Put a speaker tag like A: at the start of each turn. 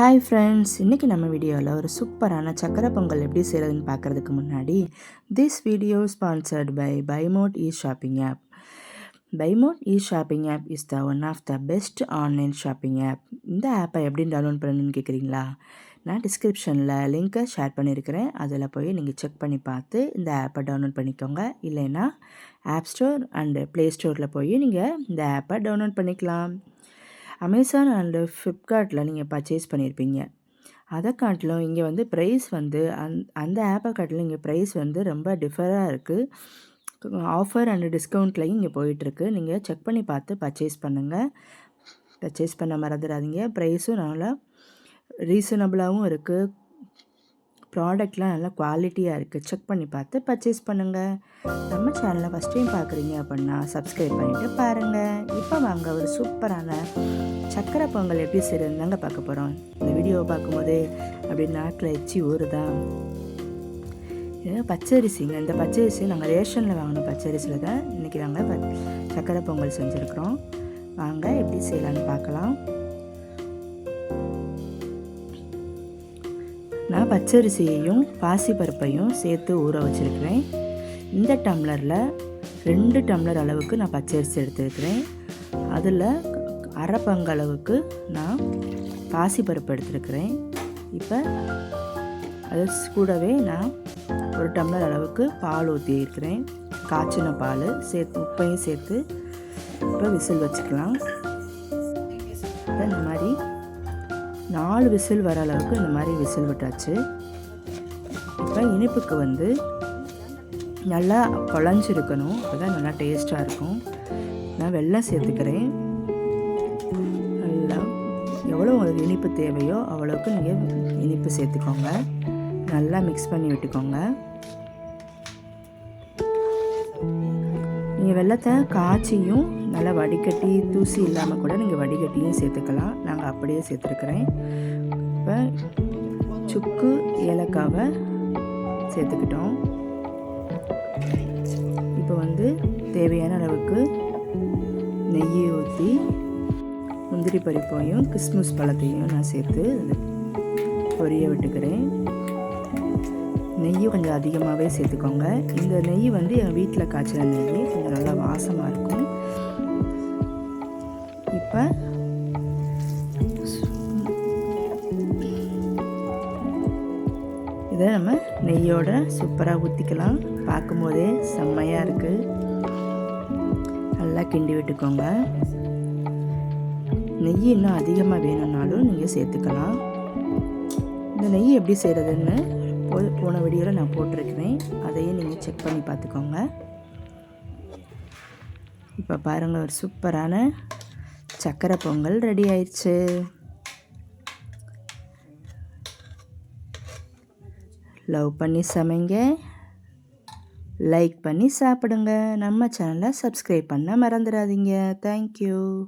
A: Hi friends இன்றைக்கி நம்ம வீடியோவில் ஒரு சூப்பரான சக்கரை பொங்கல் எப்படி செய்கிறதுன்னு பார்க்குறதுக்கு முன்னாடி this video sponsored by Bymot e shopping app பைமோட் e shopping app is the one of the best online shopping app இந்த ஆப்பை எப்படி டவுன்லோட் பண்ணணும்னு கேட்குறீங்களா நான் டிஸ்கிரிப்ஷனில் லிங்க்கை ஷேர் பண்ணியிருக்கிறேன் அதில் போய் நீங்கள் செக் பண்ணி பார்த்து இந்த ஆப்பை டவுன்லோட் பண்ணிக்கோங்க. இல்லைன்னா ஆப் ஸ்டோர் அண்டு ப்ளே ஸ்டோரில் போய் நீங்கள் இந்த ஆப்பை டவுன்லோட் பண்ணிக்கலாம். அமேசான் அண்டு ஃப்ளிப்கார்ட்டில் நீங்கள் பர்ச்சேஸ் பண்ணியிருப்பீங்க அதை காட்டிலும் இங்கே வந்து ப்ரைஸ் வந்து அந் அந்த ஆப்பை காட்டிலும் இங்கே ப்ரைஸ் வந்து ரொம்ப டிஃபராக இருக்குது ஆஃபர் அண்டு டிஸ்கவுண்ட்லேயும் இங்கே போயிட்டுருக்கு நீங்கள் செக் பண்ணி பார்த்து பர்ச்சேஸ் பண்ணுங்கள் பர்ச்சேஸ் பண்ண மறந்துடாதீங்க. ப்ரைஸும் நல்லா ரீசனபிளாகவும் இருக்குது ப்ராடக்ட்லாம் நல்லா குவாலிட்டியாக இருக்குது. செக் பண்ணி பார்த்து பர்ச்சேஸ் பண்ணுங்கள் நம்ம சேனலை ஃபஸ்ட் டைம் பார்க்குறீங்க அப்படின்னா சப்ஸ்கிரைப் பண்ணிவிட்டு பாருங்கள் இப்போ வாங்க ஒரு சூப்பரான சக்கரை பொங்கல் எப்படி செய்கிறதுன்னு தாங்க பார்க்க போகிறோம் இந்த வீடியோவை பார்க்கும்போது அப்படி நாட்டில் எச்சி ஊறுதான் இது பச்சரிசிங்க. இந்த பச்சரிசி நாங்கள் ரேஷனில் வாங்கின பச்சரிசியில் தான் இன்றைக்கி நாங்கள் சக்கரை பொங்கல் செஞ்சுருக்குறோம். வாங்க எப்படி செய்யலான்னு பார்க்கலாம். பச்சரிசியையும் பாசிப்பருப்பையும் சேர்த்து ஊற வச்சுருக்கிறேன். இந்த டம்ளரில் ரெண்டு டம்ளர் அளவுக்கு நான் பச்சரிசி எடுத்துருக்கிறேன். அதில் அரை பங்களவுக்கு நான் பாசிப்பருப்பு எடுத்துருக்கிறேன். இப்போ அது கூடவே நான் ஒரு டம்ளர் அளவுக்கு பால் ஊற்றியிருக்கிறேன் காய்ச்சின பால் சேர்த்து உப்பையும் சேர்த்து இப்போ விசில் வச்சுக்கலாம். இந்த மாதிரி நாலு விசில் வர அளவுக்கு இந்த மாதிரி விசில் விட்டாச்சு. இப்போ இனிப்புக்கு வந்து நல்லா குழஞ்சிருக்கணும். அப்போ தான் நல்லா டேஸ்ட்டாக இருக்கும். நான் வெள்ளம் சேர்த்துக்கிறேன். நல்லா எவ்வளோ உங்களுக்கு இனிப்பு தேவையோ அவ்வளோக்கு நீங்கள் இனிப்பு சேர்த்துக்கோங்க. நல்லா மிக்ஸ் பண்ணி விட்டுக்கோங்க. நீங்கள் வெள்ளத்தை காய்ச்சியும் நல்லா வடிகட்டி தூசி இல்லாமல் கூட நீங்கள் வடிகட்டியும் சேர்த்துக்கலாம். நாங்கள் அப்படியே சேர்த்துருக்குறேன். இப்போ சுக்கு ஏலக்காவை சேர்த்துக்கிட்டோம். இப்போ வந்து தேவையான அளவுக்கு நெய்யை ஊற்றி முந்திரி பருப்பையும் கிறிஸ்மஸ் பழத்தையும் நான் சேர்த்து பொரிய விட்டுக்கிறேன். நெய் கொஞ்சம் அதிகமாகவே சேர்த்துக்கோங்க. இந்த நெய் வந்து என் வீட்டில் காய்ச்சின நெய். கொஞ்சம் நல்லா வாசமாக இருக்கும். இப்போ இதை நம்ம நெய்யோட சூப்பராக ஊற்றிக்கலாம் பார்க்கும்போதே செம்மையாக இருக்குது நல்லா கிண்டி விட்டுக்கோங்க. நெய் இன்னும் அதிகமாக வேணும்னாலும் நீங்கள் சேர்த்துக்கலாம். இந்த நெய் எப்படி செய்கிறதுன்னு போன வீடியோவில் நான் போட்டிருக்கிறேன். அதையும் நீங்கள் செக் பண்ணி பார்த்துக்கோங்க. இப்போ பாருங்கள் ஒரு சூப்பரான சக்கரை பொங்கல் ரெடி ஆயிடுச்சு. லவ் பண்ணி சமைங்க. லைக் பண்ணி சாப்பிடுங்க. நம்ம சேனலை சப்ஸ்கிரைப் பண்ண மறந்துடாதீங்க. தேங்க்யூ